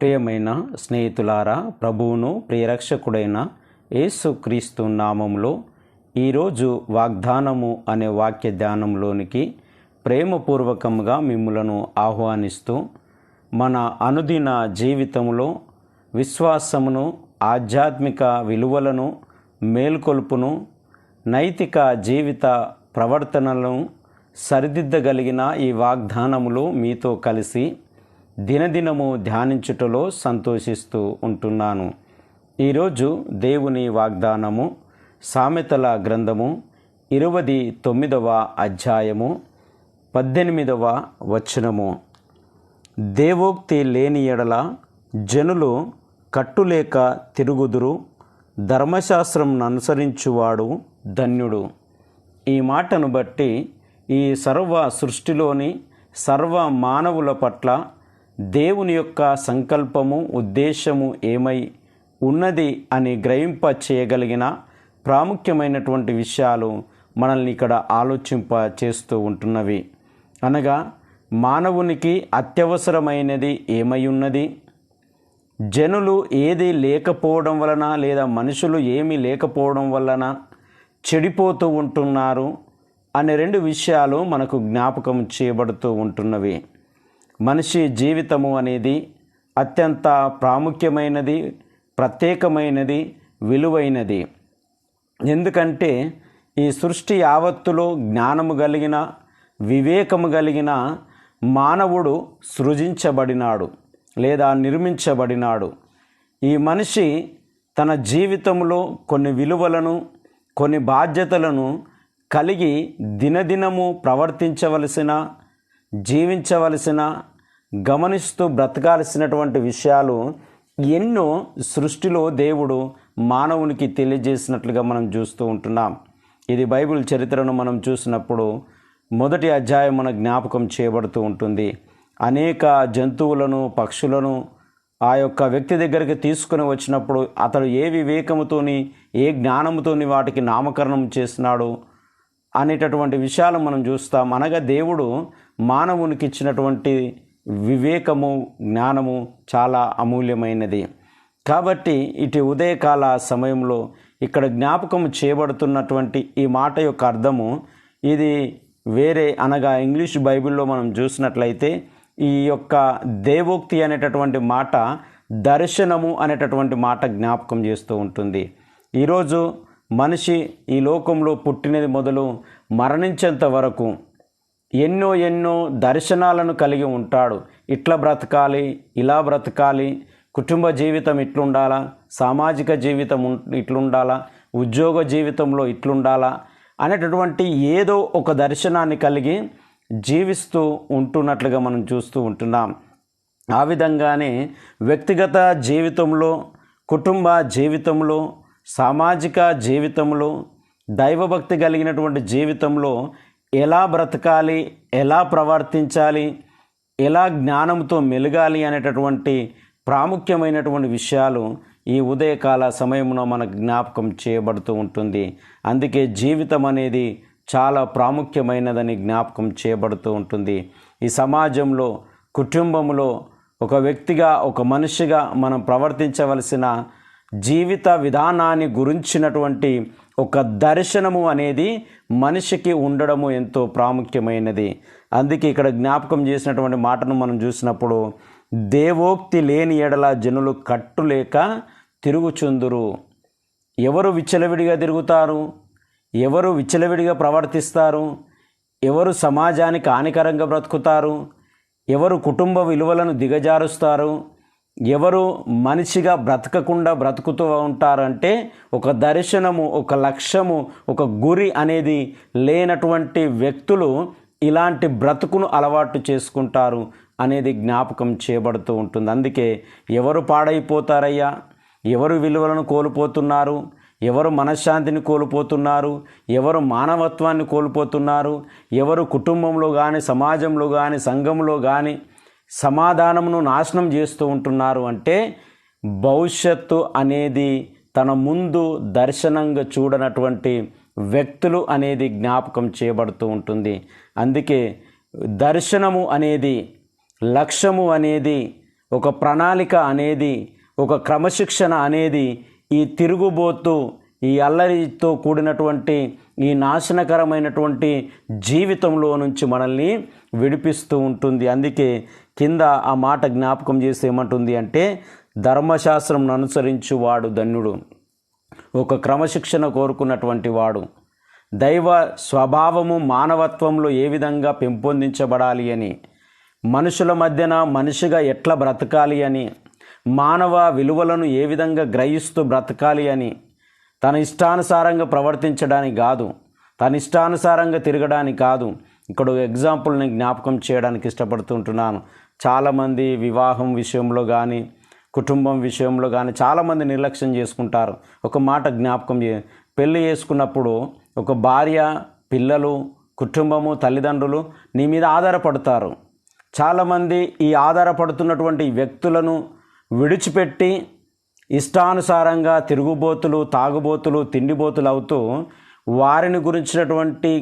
ప్రియమైన స్నేహితులారా ప్రభువును ప్రియరక్షకుడైన యేసుక్రీస్తు నామంలో ఈరోజు వాగ్దానము అనే వాక్య ధ్యానంలోనికి ప్రేమపూర్వకంగా మిమ్ములను ఆహ్వానిస్తూ మన అనుదిన జీవితంలో విశ్వాసమును ఆధ్యాత్మిక విలువలను మేల్కొల్పును నైతిక జీవిత ప్రవర్తనలను సరిదిద్దగలిగిన ఈ వాగ్దానములు మీతో కలిసి దినదినము ధ్యానించుటలో సంతోషిస్తూ ఉంటున్నాను. ఈరోజు దేవుని వాగ్దానము సామెతల గ్రంథము ఇరవది తొమ్మిదవ అధ్యాయము పద్దెనిమిదవ వచనము. దేవోక్తి లేని ఎడల జనులు కట్టులేక తిరుగుదురు ధర్మశాస్త్రం అనుసరించువాడు ధన్యుడు. ఈ మాటను బట్టి ఈ సర్వ సృష్టిలోని సర్వ మానవుల పట్ల దేవుని యొక్క సంకల్పము ఉద్దేశము ఏమై ఉన్నది అని గ్రహింప చేయగలిగిన ప్రాముఖ్యమైనటువంటి విషయాలు మనల్ని ఇక్కడ ఆలోచింప చేస్తూ ఉంటున్నవి. అనగా మానవునికి అత్యవసరమైనది ఏమై ఉన్నది? జనులు ఏది లేకపోవడం వలన లేదా మనుషులు ఏమీ లేకపోవడం వలన చెడిపోతూ ఉంటున్నారు? అనే రెండు విషయాలు మనకు జ్ఞాపకం చేయబడుతూ ఉంటున్నవి. మనిషి జీవితము అనేది అత్యంత ప్రాముఖ్యమైనది ప్రత్యేకమైనది విలువైనది. ఎందుకంటే ఈ సృష్టి యావత్తులో జ్ఞానము కలిగిన వివేకము కలిగిన మానవుడు సృజించబడినాడు లేదా నిర్మించబడినాడు. ఈ మనిషి తన జీవితంలో కొన్ని విలువలను కొన్ని బాధ్యతలను కలిగి దినదినము ప్రవర్తించవలసిన జీవించవలసిన గమనిస్తూ బ్రతకాల్సినటువంటి విషయాలు ఎన్నో సృష్టిలో దేవుడు మానవునికి తెలియజేసినట్లుగా మనం చూస్తూ ఉంటున్నాం. ఇది బైబిల్ చరిత్రను మనం చూసినప్పుడు మొదటి అధ్యాయం మన జ్ఞాపకం చేయబడుతూ ఉంటుంది. అనేక జంతువులను పక్షులను ఆ యొక్క వ్యక్తి దగ్గరికి తీసుకుని వచ్చినప్పుడు అతడు ఏ వివేకముతోని ఏ జ్ఞానముతోని వాటికి నామకరణం చేసినాడు అనేటటువంటి విషయాలు మనం చూస్తాం. అనగా దేవుడు మానవునికి ఇచ్చినటువంటి వివేకము జ్ఞానము చాలా అమూల్యమైనది. కాబట్టి ఇటు ఉదయకాల సమయంలో ఇక్కడ జ్ఞాపకం చేయబడుతున్నటువంటి ఈ మాట యొక్క అర్థము ఇది వేరే అనగా ఇంగ్లీష్ బైబిల్లో మనం చూసినట్లయితే ఈ యొక్క దేవోక్తి అనేటటువంటి మాట దర్శనము అనేటటువంటి మాట జ్ఞాపకం చేస్తూ ఉంటుంది. ఈరోజు మనిషి ఈ లోకంలో పుట్టినది మొదలు మరణించేంత వరకు ఎన్నో ఎన్నో దర్శనాలను కలిగి ఉంటాడు. ఇట్లా బ్రతకాలి ఇలా బ్రతకాలి కుటుంబ జీవితం ఇట్లుండాలా సామాజిక జీవితం ఇట్లుండాలా ఉద్యోగ జీవితంలో ఇట్లుండాలా అనేటటువంటి ఏదో ఒక దర్శనాన్ని కలిగి జీవిస్తూ ఉంటున్నట్లుగా మనం చూస్తూ ఉంటున్నాం. ఆ విధంగానే వ్యక్తిగత జీవితంలో కుటుంబ జీవితంలో సామాజిక జీవితంలో దైవభక్తి కలిగినటువంటి జీవితంలో ఎలా బ్రతకాలి ఎలా ప్రవర్తించాలి ఎలా జ్ఞానంతో మెలగాలి అనేటటువంటి ప్రాముఖ్యమైనటువంటి విషయాలు ఈ ఉదయకాల సమయంలో మనకు జ్ఞాపకం చేయబడుతూ ఉంటుంది. అందుకే జీవితం అనేది చాలా ప్రాముఖ్యమైనదని జ్ఞాపకం చేయబడుతూ ఉంటుంది. ఈ సమాజంలో కుటుంబంలో ఒక వ్యక్తిగా ఒక మనిషిగా మనం ప్రవర్తించవలసిన జీవిత విధానాన్ని గురించినటువంటి ఒక దర్శనము అనేది మనిషికి ఉండడము ఎంతో ప్రాముఖ్యమైనది. అందుకే ఇక్కడ జ్ఞాపకం చేసినటువంటి మాటను మనం చూసినప్పుడు దేవోక్తి లేని ఎడల జనులు కట్టులేక తిరుగుచుందురు. ఎవరు విచ్చలవిడిగా తిరుగుతారు? ఎవరు విచ్చలవిడిగా ప్రవర్తిస్తారు? ఎవరు సమాజానికి హానికరంగా బ్రతుకుతారు? ఎవరు కుటుంబ విలువలను దిగజారుస్తారు? ఎవరు మనిషిగా బ్రతకకుండా బ్రతుకుతూ ఉంటారంటే ఒక దర్శనము ఒక లక్ష్యము ఒక గురి అనేది లేనటువంటి వ్యక్తులు ఇలాంటి బ్రతుకును అలవాటు చేసుకుంటారు అనేది జ్ఞాపకం చేయబడుతూ ఉంటుంది. అందుకే ఎవరు పాడైపోతారయ్యా? ఎవరు విలువలను కోల్పోతున్నారు? ఎవరు మనశ్శాంతిని కోల్పోతున్నారు? ఎవరు మానవత్వాన్ని కోల్పోతున్నారు? ఎవరు కుటుంబంలో కానీ సమాజంలో కానీ సంఘంలో కానీ సమాధానమును నాశనం చేస్తూ ఉంటున్నారు అంటే భవిష్యత్తు అనేది తన ముందు దర్శనంగా చూడనటువంటి వ్యక్తులు అనేది జ్ఞాపకం చేయబడుతూ ఉంటుంది. అందుకే దర్శనము అనేది లక్ష్యము అనేది ఒక ప్రణాళిక అనేది ఒక క్రమశిక్షణ అనేది ఈ తిరుగుబోతు ఈ అల్లరితో కూడినటువంటి ఈ నాశనకరమైనటువంటి జీవితంలో నుంచి మనల్ని విడిపిస్తూ ఉంటుంది. అందుకే కింద ఆ మాట జ్ఞాపకం చేసి ఏమంటుంది అంటే ధర్మశాస్త్రం అనుసరించువాడు ధన్యుడు. ఒక క్రమశిక్షణ కోరుకున్నటువంటి వాడు. దైవ స్వభావము మానవత్వంలో ఏ విధంగా పెంపొందించబడాలి అని. మనుషుల మధ్యన మనిషిగా ఎట్లా బ్రతకాలి అని. మానవ విలువలను ఏ విధంగా గ్రహిస్తూ బ్రతకాలి అని. తన ఇష్టానుసారంగా ప్రవర్తించడానికి కాదు. తన ఇష్టానుసారంగా తిరగడానికి కాదు. ఇక్కడ ఎగ్జాంపుల్ని జ్ఞాపకం చేయడానికి ఇష్టపడుతుంటున్నాను చాలామంది వివాహం విషయంలో కానీ కుటుంబం విషయంలో కానీ చాలామంది నిర్లక్ష్యం చేసుకుంటారు. ఒక మాట జ్ఞాపకం చే పెళ్ళి చేసుకున్నప్పుడు ఒక భార్య పిల్లలు కుటుంబము తల్లిదండ్రులు నీ మీద ఆధారపడతారు. చాలామంది ఈ ఆధారపడుతున్నటువంటి వ్యక్తులను విడిచిపెట్టి ఇష్టానుసారంగా తిరుగుబోతులు తాగుబోతులు తిండిబోతులు అవుతూ వారిని గురించినటువంటి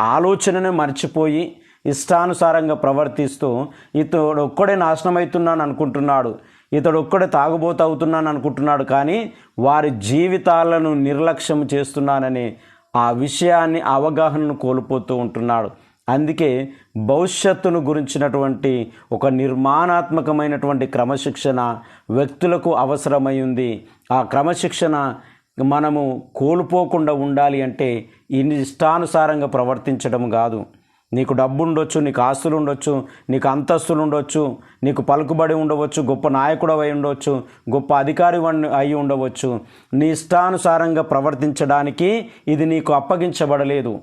ఆలోచనను మర్చిపోయి ఇష్టానుసారంగా ప్రవర్తిస్తూ ఇతడు ఒక్కడే నాశనమవుతున్నాను అనుకుంటున్నాడు ఇతడు ఒక్కడే తాగుబోతు అవుతున్నాను అనుకుంటున్నాడు కానీ వారి జీవితాలను నిర్లక్ష్యం చేస్తున్నానని ఆ విషయాన్ని అవగాహనను కోల్పోతూ ఉంటున్నాడు. అందుకే భవిష్యత్తును గురించినటువంటి ఒక నిర్మాణాత్మకమైనటువంటి క్రమశిక్షణ వ్యక్తులకు అవసరమై ఉంది. ఆ క్రమశిక్షణ మనము కోల్పోకుండా ఉండాలి అంటే ఇన్ని ఇష్టానుసారంగా ప్రవర్తించడం కాదు. నీకు డబ్బు ఉండొచ్చు నీకు ఆస్తులు ఉండొచ్చు నీకు అంతస్తులు ఉండొచ్చు నీకు పలుకుబడి ఉండవచ్చు గొప్ప నాయకుడు అయి ఉండవచ్చు గొప్ప అధికారి వన్- అయి ఉండవచ్చు. నీ ఇష్టానుసారంగా ప్రవర్తించడానికి ఇది నీకు అప్పగించబడలేదు.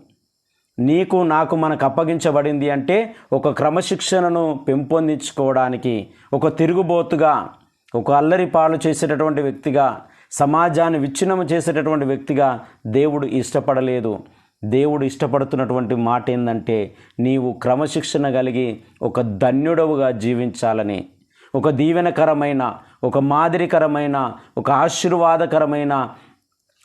నీకు నాకు మనకు అప్పగించబడింది అంటే ఒక క్రమశిక్షణను పెంపొందించుకోవడానికి ఒక తిరుగుబోతుగా ఒక అల్లరి పాలు చేసేటటువంటి వ్యక్తిగా సమాజాన్ని విచ్ఛిన్నము చేసేటటువంటి వ్యక్తిగా దేవుడు ఇష్టపడలేదు. దేవుడు ఇష్టపడుతున్నటువంటి మాట ఏంటంటే నీవు క్రమశిక్షణ కలిగి ఒక ధన్యుడవుగా జీవించాలని ఒక దీవెనకరమైన ఒక మాదిరికరమైన ఒక ఆశీర్వాదకరమైన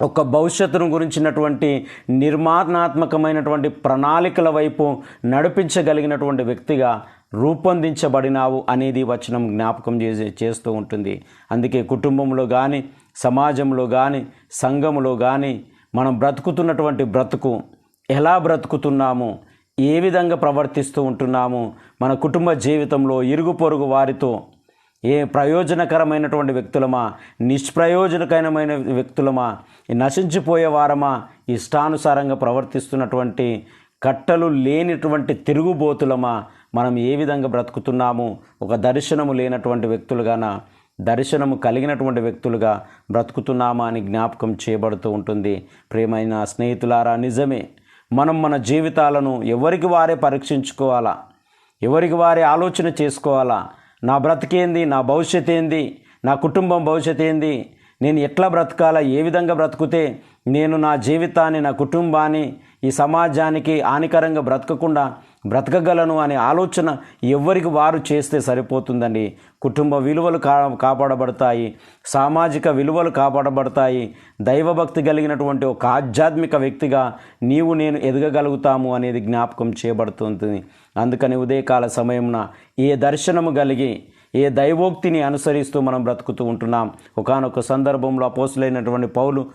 ఒక భవిష్యత్తును గురించినటువంటి నిర్మాణాత్మకమైనటువంటి ప్రణాళికల వైపు నడిపించగలిగినటువంటి వ్యక్తిగా రూపొందించబడినావు అనేది వచనం జ్ఞాపకం చేసే చేస్తూ ఉంటుంది. అందుకే కుటుంబంలో కానీ సమాజంలో కానీ సంఘంలో కానీ మనం బ్రతుకుతున్నటువంటి బ్రతుకు ఎలా బ్రతుకుతున్నాము ఏ విధంగా ప్రవర్తిస్తూ ఉంటున్నాము మన కుటుంబ జీవితంలో ఇరుగు పొరుగు వారితో ఏ ప్రయోజనకరమైనటువంటి వ్యక్తులమా నిష్ప్రయోజనకరమైన వ్యక్తులమా నశించిపోయేవారమా నశించిపోయే వారమా ఇష్టానుసారంగా ప్రవర్తిస్తున్నటువంటి కట్టలు లేనిటువంటి తిరుగుబోతులమా మనం ఏ విధంగా బ్రతుకుతున్నాము? ఒక దర్శనము లేనటువంటి వ్యక్తులుగాన? దర్శనము కలిగినటువంటి వ్యక్తులుగా బ్రతుకుతున్నామా అని జ్ఞాపకం చేయబడుతూ ఉంటుంది. ప్రేమైన స్నేహితులారా నిజమే. మనం మన జీవితాలను ఎవరికి వారే పరీక్షించుకోవాలా? ఎవరికి వారే ఆలోచన చేసుకోవాలా? నా బ్రతికేంది? నా భవిష్యత్ ఏంది? నా కుటుంబం భవిష్యత్ ఏంది? నేను ఎట్లా బ్రతకాలా? ఏ విధంగా బ్రతుకుతే నేను నా జీవితాన్ని నా కుటుంబాన్ని ఈ సమాజానికి హానికరంగా బ్రతకకుండా బ్రతకగలను అనే ఆలోచన ఎవరికి వారు చేస్తే సరిపోతుందండి. కుటుంబ విలువలు కా కాపాడబడతాయి. సామాజిక విలువలు కాపాడబడతాయి. దైవభక్తి కలిగినటువంటి ఒక ఆధ్యాత్మిక వ్యక్తిగా నీవు నేను ఎదగగలుగుతాము అనేది జ్ఞాపకం చేయబడుతుంది. అందుకని ఉదయకాల సమయమున ఏ దర్శనము కలిగి ఏ దైవోక్తిని అనుసరిస్తూ మనం బ్రతుకుతూ ఉంటున్నాం. ఒకానొక సందర్భంలో అపోసులైనటువంటి పౌలు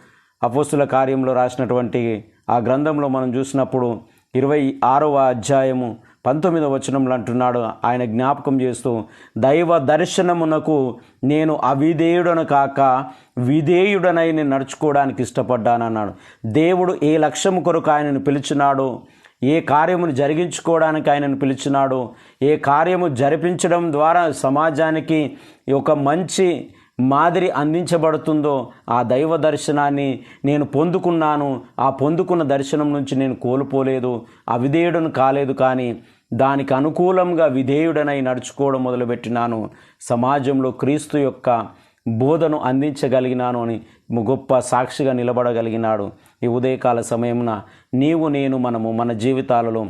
అపోసుల కార్యంలో రాసినటువంటి ఆ గ్రంథంలో మనం చూసినప్పుడు ఇరవై ఆరవ అధ్యాయము పంతొమ్మిదవ వచనంలో అంటున్నాడు. ఆయన జ్ఞాపకం చేస్తూ దైవ దర్శనమునకు నేను అవిధేయుడను కాక విధేయుడనై నేను నడుచుకోవడానికి ఇష్టపడ్డానన్నాడు. దేవుడు ఏ లక్ష్యము కొరకు ఆయనను పిలిచినాడో? ఏ కార్యమును జరిగించుకోవడానికి ఆయనను పిలిచినాడో? ఏ కార్యము జరిపించడం ద్వారా సమాజానికి ఒక మంచి మాదిరి అందించబడుతుందో ఆ దైవ దర్శనాన్ని నేను పొందుకున్నాను. ఆ పొందుకున్న దర్శనం నుంచి నేను కోల్పోలేదు. అవిధేయుడను కాలేదు కానీ దానికి అనుకూలంగా విధేయుడనై నడుచుకోవడం మొదలుపెట్టినాను. సమాజంలో క్రీస్తు యొక్క బోధను అందించగలిగినాను అని గొప్ప సాక్షిగా నిలబడగలిగినాడు. ఈ ఉదయకాల సమయమున నీవు నేను మనము మన జీవితాలలో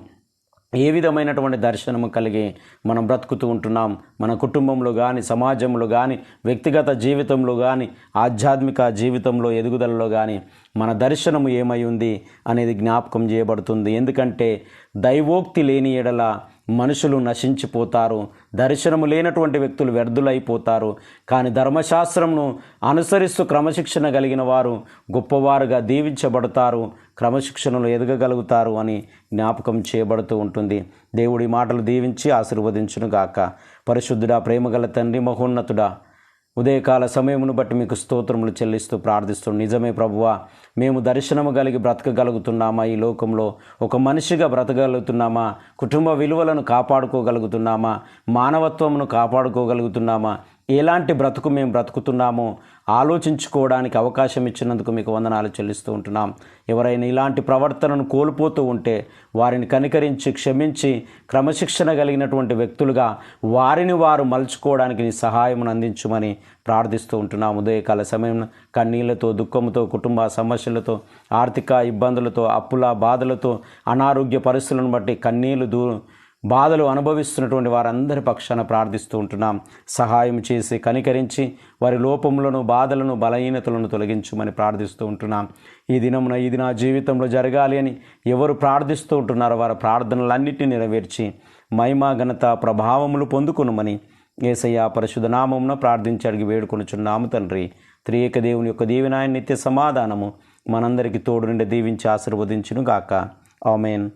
ఏ విధమైనటువంటి దర్శనము కలిగి మనం బ్రతుకుతూ ఉంటున్నాం? మన కుటుంబంలో కానీ సమాజంలో కానీ వ్యక్తిగత జీవితంలో కానీ ఆధ్యాత్మిక జీవితంలో ఎదుగుదలలో కానీ మన దర్శనము ఏమై ఉంది అనేది జ్ఞాపకం చేయబడుతుంది. ఎందుకంటే దైవోక్తి లేని ఎడల మనుషులు నశించిపోతారు. దర్శనము లేనటువంటి వ్యక్తులు వ్యర్థులైపోతారు. కానీ ధర్మశాస్త్రంను అనుసరిస్తూ క్రమశిక్షణ కలిగిన వారు గొప్పవారుగా దీవించబడతారు. క్రమశిక్షణలో ఎదగగలుగుతారు అని జ్ఞాపకం చేయబడుతూ ఉంటుంది. దేవుడి మాటలు దీవించి ఆశీర్వదించును గాక పరిశుద్ధుడా ప్రేమగల తండ్రి మహోన్నతుడా ఉదయకాల సమయమును బట్టి మీకు స్తోత్రములు చెల్లిస్తూ ప్రార్థిస్తూ నిజమే ప్రభువా మేము దర్శనము కలిగి బ్రతకగలుగుతున్నామా? ఈ లోకంలో ఒక మనిషిగా బ్రతకగలుగుతున్నామా? కుటుంబ విలువలను కాపాడుకోగలుగుతున్నామా? మానవత్వమును కాపాడుకోగలుగుతున్నామా? ఎలాంటి బ్రతుకు మేము బ్రతుకుతున్నామో ఆలోచించుకోవడానికి అవకాశం ఇచ్చినందుకు మీకు వందనాలు చెల్లిస్తూ ఉంటున్నాం. ఎవరైనా ఇలాంటి ప్రవర్తనను కోల్పోతూ ఉంటే వారిని కనికరించి క్షమించి క్రమశిక్షణ కలిగినటువంటి వ్యక్తులుగా వారిని వారు మలుచుకోవడానికి నీ సహాయమును అందించమని ప్రార్థిస్తూ ఉంటున్నాం. ఉదయకాల సమయం కన్నీళ్ళతో దుఃఖంతో కుటుంబ సమస్యలతో ఆర్థిక ఇబ్బందులతో అప్పుల బాధలతో అనారోగ్య పరిస్థితులను బట్టి కన్నీళ్ళు దూ బాధలు అనుభవిస్తున్నటువంటి వారందరి పక్షాన ప్రార్థిస్తూ ఉంటున్నాం. సహాయం చేసి కనికరించి వారి లోపములను బాధలను బలహీనతలను తొలగించమని ప్రార్థిస్తూ ఉంటున్నాం. ఈ దినమున ఇది నా జీవితంలో జరగాలి అని ఎవరు ప్రార్థిస్తూ ఉంటున్నారో వారి ప్రార్థనలన్నింటినీ నెరవేర్చి మహిమా ఘనత ప్రభావములు పొందుకునమని ఏసయ్య పరిశుధ నామమున ప్రార్థించి అడిగి వేడుకొనుచున్నాము తండ్రి. త్రియేక దేవుని యొక్క దీవినాయన నిత్య సమాధానము మనందరికీ తోడు నుండి దీవించి ఆశీర్వదించును గాక ఆమెన్.